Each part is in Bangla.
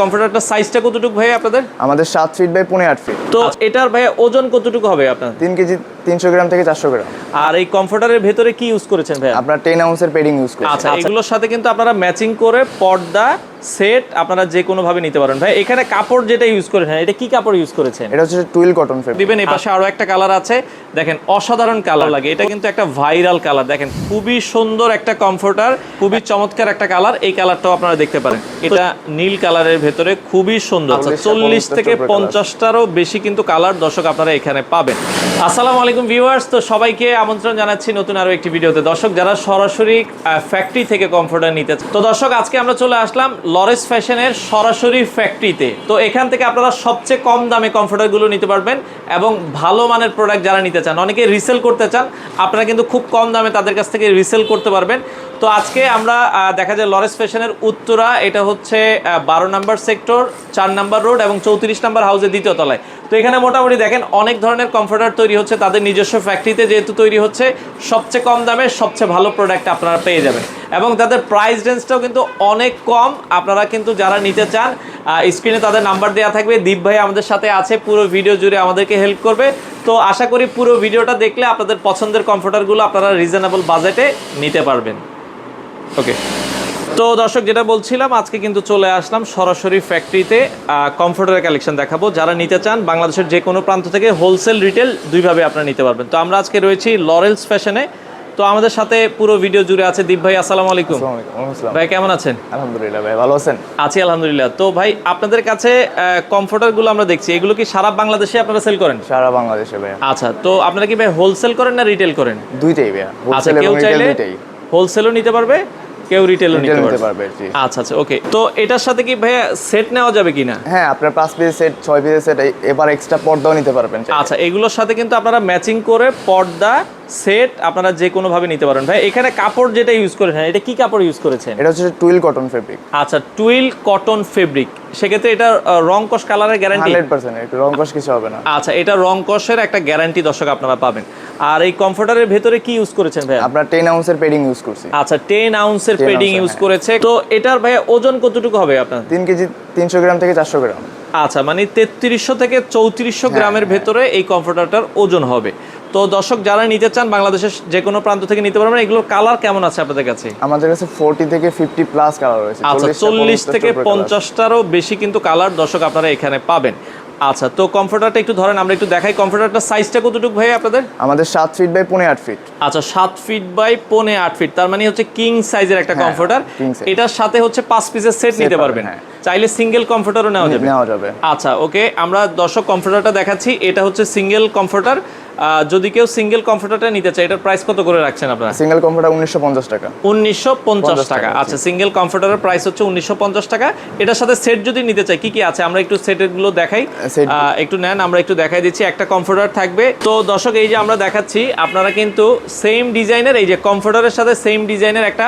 কমফোর্টারটার সাইজটা কতটুকু ভাই আপনাদের? আমাদের সাত ফিট বাই পনেরো আট ফিট তো এটার ভাই ওজন কতটুকু হবে আপনার? তিন কেজি তিনশো গ্রাম থেকে চারশো গ্রাম। আর এই কমফোর্টারের ভেতরে কি ইউজ করেছেন ভাই আপনার টেন আউন্সের পেডিং ইউজ করছি। আচ্ছা এগুলোর সাথে কিন্তু আপনারা ম্যাচিং করে পর্দা সেট আপনারা যে কোনো ভাবে নিতে পারেন। ভাই এখানে কাপড় যেটা ইউজ করেছেন এটা কি কাপড় ইউজ করেছেন? এটা হচ্ছে টুইল কটন ফেব্রিক দিবেন এই পাশে আরও একটা কালার আছে। দেখেন অসাধারণ কালার লাগে। এটা কিন্তু একটা ভাইরাল কালার দেখেন খুবই সুন্দর একটা কমফোর্টার খুবই চমৎকার একটা কালার এই কালারটাও আপনারা দেখতে পারেন। এটা নীল কালারের ভেতরে খুবই সুন্দর। আচ্ছা চল্লিশ থেকে পঞ্চাশটারও বেশি কিন্তু কালার দর্শক আপনারা এখানে পাবেন। আসসালামু আলাইকুম। ভিউয়ার্স। তো সবাইকে আমন্ত্রণ জানাচ্ছি নতুন আরও একটি ভিডিওতে। দর্শক, যারা সরাসরি ফ্যাক্টরি থেকে কমফোর্টার নিতে তো দর্শক, আজকে আমরা চলে আসলাম লরেস ফ্যাশনের সরাসরি ফ্যাক্টরিতে তো এখান থেকে আপনারা সবচেয়ে কম দামে কমফোর্টারগুলো নিতে পারবেন এবং ভালো মানের প্রোডাক্ট যারা নিতে চান অনেকে রিসেল করতে চান, আপনারা কিন্তু খুব কম দামে তাদের কাছ থেকে রিসেল করতে পারবেন। তো আজকে আমরা দেখা যায় লরেস ফ্যাশনের উত্তরা, এটা হচ্ছে বারো নাম্বার সেক্টর চার নাম্বার রোড এবং চৌত্রিশ নাম্বার হাউসের দ্বিতীয় তলায়। তো এখানে মোটামুটি দেখেন অনেক ধরনের কমফোর্টার তৈরি হচ্ছে, তাদের নিজস্ব ফ্যাক্টরিতে যেহেতু তৈরি হচ্ছে, সবচেয়ে কম দামে সবচেয়ে ভালো প্রোডাক্ট আপনারা পেয়ে যাবেন। এবং তাদের প্রাইস রেঞ্জটাও কিন্তু অনেক কম, আপনারা কিন্তু যারা নিতে চান স্ক্রিনে তাদের নাম্বার দেওয়া থাকবে, দীপ ভাই আমাদের সাথে আছে, পুরো ভিডিও জুড়ে আমাদেরকে হেল্প করবে। তো আশা করি পুরো ভিডিওটা দেখলে আপনাদের পছন্দের কমফোর্টারগুলো আপনারা রিজনেবল বাজেটে নিতে পারবেন। ওকে তো দর্শক যেটা বলছিলাম আজকে কিন্তু চলে আসলাম সরাসরি ফ্যাক্টরিতে কমফোর্টারের কালেকশন দেখাবো। যারা নিতে চান বাংলাদেশের যে কোনো প্রান্ত থেকে হোলসেল রিটেল দুইভাবে আপনারা নিতে পারবেন। তো আমরা আজকে রয়েছি লরেলস ফ্যাশনে তো আমাদের সাথে পুরো ভিডিও জুড়ে আছে দীপ ভাই আসসালামু আলাইকুম। ভাই কেমন আছেন? আলহামদুলিল্লাহ ভাই ভালো আছেন? আছি আলহামদুলিল্লাহ। তো ভাই আপনাদের কাছে কমফোর্টারগুলো আমরা দেখছি। এগুলো কি সারা বাংলাদেশে আপনারা সেল করেন? সারা বাংলাদেশে ভাই আচ্ছা তো আপনারা কি ভাই হোলসেল করেন না রিটেল করেন? দুইটাই ভাইয়া। আচ্ছা কেউ চাইলে দুইটাই। হোলসেলও নিতে পারবে। কেউ রিটেলও রিটেল নিতে পারবে পারবে আচ্ছা আচ্ছা ওকে তো এটার সাথে কি ভাইয়া সেট নেওয়া যাবে কিনা? হ্যাঁ আপনার পাঁচ পিসের সেট ছয় পিসের সেট এবার এক্সট্রা পর্দাও নিতে পারবেন আচ্ছা এগুলোর সাথে কিন্তু আপনারা ম্যাচিং করে পর্দা সেট আপনারা যে কোনো ভাবে নিতে পারেন। ভাই এখানে কাপড় যেটা ইউজ করেছেন এটা কি কাপড় ইউজ করেছেন? এটা হচ্ছে টুইল কটন ফেব্রিক। আচ্ছা টুইল কটন ফেব্রিক। সেক্ষেত্রে এটা রং কস কালারের গ্যারান্টি হান্ড্রেড পার্সেন্ট রং কষ কিছু হবে না। আচ্ছা এটা রং কসের একটা গ্যারান্টি দর্শক আপনারা পাবেন। আর এই কমফোর্টারের ভেতরে কি ইউজ করেছেন ভাই আপনার টেন আউন্সের পেডিং ইউজ করছি। আচ্ছা টেন আউন্সের পেডিং ইউজ হ্যাঁ। করেছে। তো এটার ভাই ওজন কতটুকু হবে আপনার? তিন কেজি তিনশো গ্রাম থেকে চারশো গ্রাম। আচ্ছা মানে তেত্রিশশো থেকে চৌত্রিশশো গ্রামের ভেতরে এই কমফোর্টারটার ওজন হবে। তো দর্শক যারা নিতে চান বাংলাদেশের যে কোনো প্রান্ত থেকে নিতে পারবেন এগুলোর কালার কেমন আছে আপনাদের কাছে? আমাদের কাছে ফোরটি থেকে ফিফটি প্লাস কালার রয়েছে। আচ্ছা 40 টা চল্লিশ 50 টা থেকে উপরে colour। পঞ্চাশটারও বেশি কিন্তু কালার দর্শক আপনারা এখানে পাবেন। আচ্ছা তো কমফোর্টারটা একটু ধরেন আমরা একটু দেখাই কমফোর্টারটার সাইজটা কতটুকু ভাই আপনাদের? আমাদের সাত ফিট বাই পনেরো আট ফিট আচ্ছা সাত ফিট বাই পনে আট ফিট তার মানে হচ্ছে কিং সাইজের একটা হ্যাঁ, কমফোর্টার এটার সাথে হচ্ছে পাঁচ পিসের সেট নিতে পারবেন। হ্যাঁ। চাইলে সিঙ্গেল কমফোর্টারও নেওয়া যাবে। নেওয়া যাবে। আচ্ছা ওকে আমরা দর্শক কমফোর্টারটা দেখাচ্ছি এটা হচ্ছে সিঙ্গেল কমফোর্টার যদি কেউ সিঙ্গেল কমফোর্টারটা নিতে চায় এটার প্রাইস কত করে রাখছেন আপনারা? সিঙ্গেল কম্পিউটার উনিশশো পঞ্চাশ টাকা। উনিশশো পঞ্চাশ টাকা। আচ্ছা সিঙ্গেল কমফোর্টারের প্রাইস হচ্ছে উনিশশো পঞ্চাশ টাকা। এটার সাথে সেট যদি নিতে চাই কি কি আছে? আমরা একটু সেটেরগুলো দেখাই। একটু নেন আমরা একটু দেখাই দিচ্ছি একটা কমফোর্টার থাকবে। তো দর্শক এই যে আমরা দেখাচ্ছি আপনারা কিন্তু সেম ডিজাইনের এই যে কমফোর্টারের সাথে সেম ডিজাইনের একটা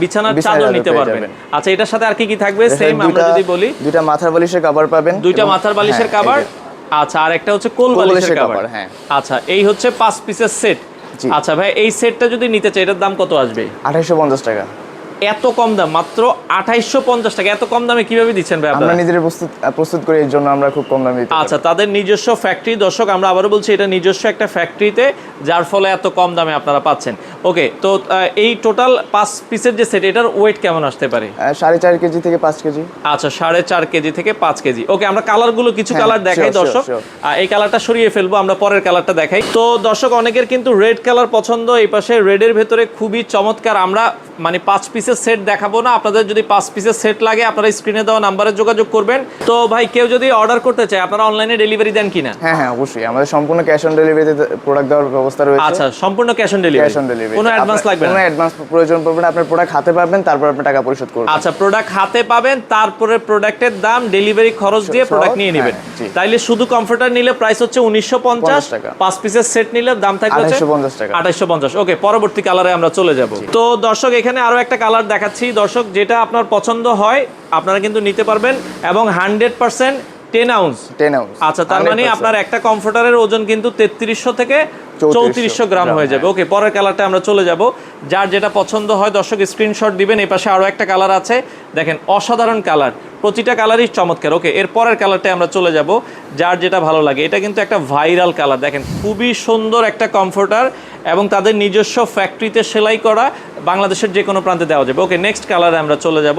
বিছানার চাদর নিতে পারবেন। আচ্ছা এটার সাথে আর কি কি থাকবে? সেম আমরা যদি বলি। দুইটা মাথার বালিশের কভার পাবেন দুইটা মাথার বালিশের হ্যাঁ, কাভার যে। আচ্ছা আর একটা হচ্ছে কোল বালিশের কাভার হ্যাঁ। আচ্ছা এই হচ্ছে পাঁচ পিসের সেট আচ্ছা ভাই এই সেটটা যদি নিতে চাই এটার দাম কত আসবে? আঠাইশো পঞ্চাশ টাকা। এত কম দাম মাত্র আঠাইশশো পঞ্চাশ টাকা। এত কম দামে কীভাবে দিচ্ছেন ভাই আমরা আপনারা? নিজেরা প্রস্তুত প্রস্তুত করি এর জন্য আমরা খুব কম দামে আচ্ছা তাদের নিজস্ব ফ্যাক্টরি দর্শক আমরা আবারও বলছি এটা নিজস্ব একটা ফ্যাক্টরিতে যার ফলে এত কম দামে আপনারা পাচ্ছেন। ওকে তো এই টোটাল পাঁচ পিসের যে সেট এটার ওয়েট কেমন আসতে পারে? সাড়ে চার কেজি থেকে পাঁচ কেজি। আচ্ছা সাড়ে চার কেজি থেকে পাঁচ কেজি। ওকে আমরা কালারগুলো কিছু হ্যাঁ, কালার দেখাই দর্শক। এই কালারটা সরিয়ে ফেলব আমরা পরের কালারটা দেখাই। তো দর্শক অনেকের কিন্তু রেড কালার পছন্দ এই পাশে রেডের ভেতরে খুবই চমৎকার। আমরা মানে পাঁচ পিসের সেট দেখাবো না। আপনাদের যদি পাঁচ পিসের সেট লাগে আপনারা স্ক্রিনে দেওয়া নাম্বারে যোগাযোগ করবেন। তো ভাই কেউ যদি অর্ডার করতে চায় আপনারা অনলাইনে ডেলিভারি দেন কিনা? হ্যাঁ হ্যাঁ অবশ্যই। আমাদের সম্পূর্ণ ক্যাশ অন ডেলিভারিতে প্রোডাক্ট দেওয়ার ব্যবস্থা রয়েছে। আচ্ছা সম্পূর্ণ cash on delivery cash on delivery কোনো অ্যাডভান্স লাগবে না? কোনো অ্যাডভান্স প্রয়োজন পড়বে না। আপনার প্রোডাক্ট হাতে পাবেন তারপর আপনি টাকা পরিশোধ করবেন। আচ্ছা প্রোডাক্ট হাতে পাবেন তারপরে প্রোডাক্টের দাম ডেলিভারি খরচ দিয়ে প্রোডাক্ট নিয়ে নেবেন। হ্যাঁ, জি। তাইলে শুধু কমফোর্টার নিলে প্রাইস হচ্ছে উনিশশো পঞ্চাশ টাকা। পাঁচ পিসের সেট নিলে দাম থাকবে হচ্ছে 2850 টাকা। আঠাইশো পঞ্চাশ। ওকে পরবর্তী কালারে আমরা চলে যাব। তো দর্শক এখানে আরও একটা কালার দেখাচ্ছি। দর্শক যেটা আপনার পছন্দ হয় আপনারা কিন্তু নিতে পারবেন এবং hundred percent ten ounce ten ounce আচ্ছা তার মানে আপনার একটা কমফোর্টারের ওজন কিন্তু তেত্রিশশো থেকে চৌত্রিশশো গ্রাম হয়ে যাবে। ওকে পরের কালারটা আমরা চলে যাব। যার যেটা পছন্দ হয় দর্শক স্ক্রিনশট দিবেন। এই পাশে আরও একটা কালার আছে। দেখেন অসাধারণ কালার প্রতিটা কালারই চমৎকার। ওকে এর পরের কালারটাই আমরা চলে যাব, যার যেটা ভালো লাগে। এটা কিন্তু একটা ভাইরাল কালার দেখেন, খুবই সুন্দর একটা কমফোর্টার এবং তাদের নিজস্ব ফ্যাক্টরিতে সেলাই করা বাংলাদেশের যে কোনো প্রান্তে দেওয়া যাবে। ওকে নেক্সট কালারে আমরা চলে যাব।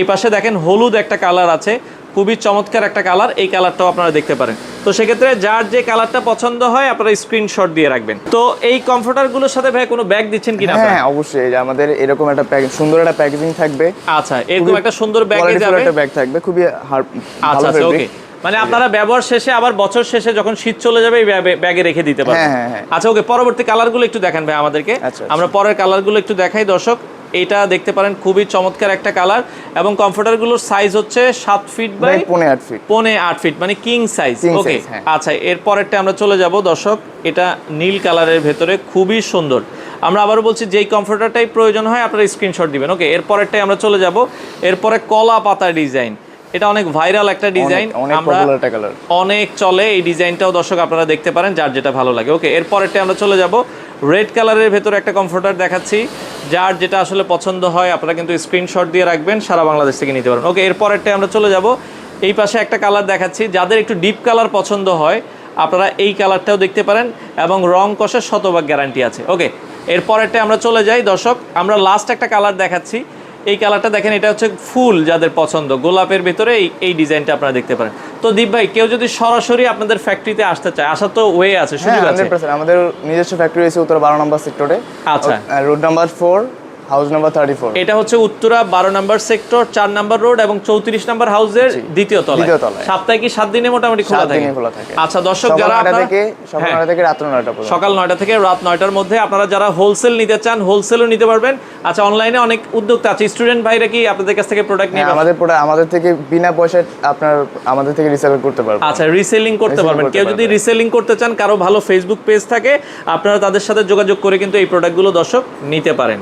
এই পাশে দেখেন হলুদ একটা কালার আছে। খুবই চমৎকার একটা কালার এই কালারটাও আপনারা দেখতে পারেন। তো সেক্ষেত্রে যার যে কালারটা পছন্দ হয় আপনারা স্ক্রিনশট দিয়ে রাখবেন। তো এই কমফোর্টারগুলোর সাথে ভাই কোনো ব্যাগ দিচ্ছেন কিনা হ্যাঁ হ্যাঁ, অবশ্যই। এই যে আমাদের এরকম একটা প্যাকেজ সুন্দর একটা প্যাকেজিং থাবে আচ্ছা এরকম একটা সুন্দর ব্যাগে যাবে। একটা ব্যাগ থাকবে। খুবই আচ্ছা আচ্ছা ওকে মানে আপনারা ব্যবহার শেষে আবার বছর শেষে যখন শীত চলে যাবে এই ব্যাগে- রেখে দিতে পারবেন। হ্যাঁ, হ্যাঁ। আচ্ছা ওকে পরবর্তী কালারগুলো একটু দেখান ভাই আমাদেরকে। আচ্ছা, আচ্ছা। আমরা পরের কালারগুলো একটু দেখাই দর্শক। এটা দেখতে পারেন খুবই চমৎকার একটা কালার এবং কমফোর্টারগুলোর সাইজ হচ্ছে সাত ফিট বাই পনেরো আট ফিট পনে আট ফিট মানে কিং সাইজ ওকে। আচ্ছা এর পরেরটা আমরা চলে যাব দর্শক এটা নীল কালারের ভেতরে খুবই সুন্দর। আমরা আবারও বলছি যেই কমফোর্টারটাই প্রয়োজন হয় আপনারা স্ক্রিনশট দিবেন। ওকে এর পরেরটাই আমরা চলে যাব এরপরে কলা পাতা ডিজাইন এটা অনেক ভাইরাল একটা ডিজাইন অনেক আমরা একটা কালার অনেক চলে এই ডিজাইনটাও দর্শক আপনারা দেখতে পারেন যার যেটা ভালো লাগে। ওকে এর পরেরটা আমরা চলে যাব রেড কালারের ভেতরে একটা কমফোর্টার দেখাচ্ছি। যার যেটা আসলে পছন্দ হয়, আপনারা কিন্তু স্ক্রিনশট দিয়ে রাখবেন, সারা বাংলাদেশ থেকে নিতে পারেন ওকে এর পরেরটা আমরা চলে যাব। এই পাশে একটা কালার দেখাচ্ছি, যাদের একটু ডিপ কালার পছন্দ হয়, আপনারা এই কালারটাও দেখতে পারেন, এবং রং কষের শতভাগ গ্যারান্টি আছে। ওকে এর পরেরটা আমরা চলে যাই। দর্শক, আমরা লাস্ট একটা কালার দেখাচ্ছি। এই কালারটা দেখেন, এটা হচ্ছে ফুল যাদের পছন্দ। গোলাপের ভেতরে এই এই ডিজাইনটা আপনারা দেখতে পারেন। তো দীপ ভাই কেউ যদি সরাসরি আপনাদের ফ্যাক্টরিতে আসতে চায় আসার তো ওয়ে আছে হ্যাঁ সুযোগ আছে আমাদের নিজস্ব ফ্যাক্টরি আছে উত্তর বারো নম্বর সেক্টরে আচ্ছা। Road number four house number thirty four এটা হচ্ছে উত্তরা বারো নম্বর সেক্টর চার নম্বর রোড এবং চৌত্রিশ নম্বর হাউসের দ্বিতীয় তলায়। দ্বিতীয় তলায়। সপ্তাহে কি সাত দিনে মোটামুটি খোলা থাকে? খোলা থাকে। আচ্ছা দর্শক যারা আপনারা- থেকে সকাল হ্যাঁ। থেকে পর্যন্ত। সকাল নয়টা থেকে রাত নয়টার মধ্যে আপনারা যারা হোলসেল নিতে চান হোলসেলও নিতে পারবেন। আচ্ছা অনলাইনে অনেক উদ্যোক্তা আছে। স্টুডেন্ট ভাইরা কি আপনাদের কাছ থেকে প্রোডাক্ট নিয়ে হ্যাঁ, আমাদের প্রোডাক্ট আমাদের থেকে বিনা পয়সায় আপনার আমাদের থেকে রিসেল করতে পারবেন। আচ্ছা রিসেলিং করতে পারবেন। কেউ যদি রিসেলিং করতে চান কারও ভালো ফেসবুক পেজ থাকে আপনারা তাদের সাথে যোগাযোগ করে কিন্তু এই প্রোডাক্টগুলো দর্শক নিতে পারেন।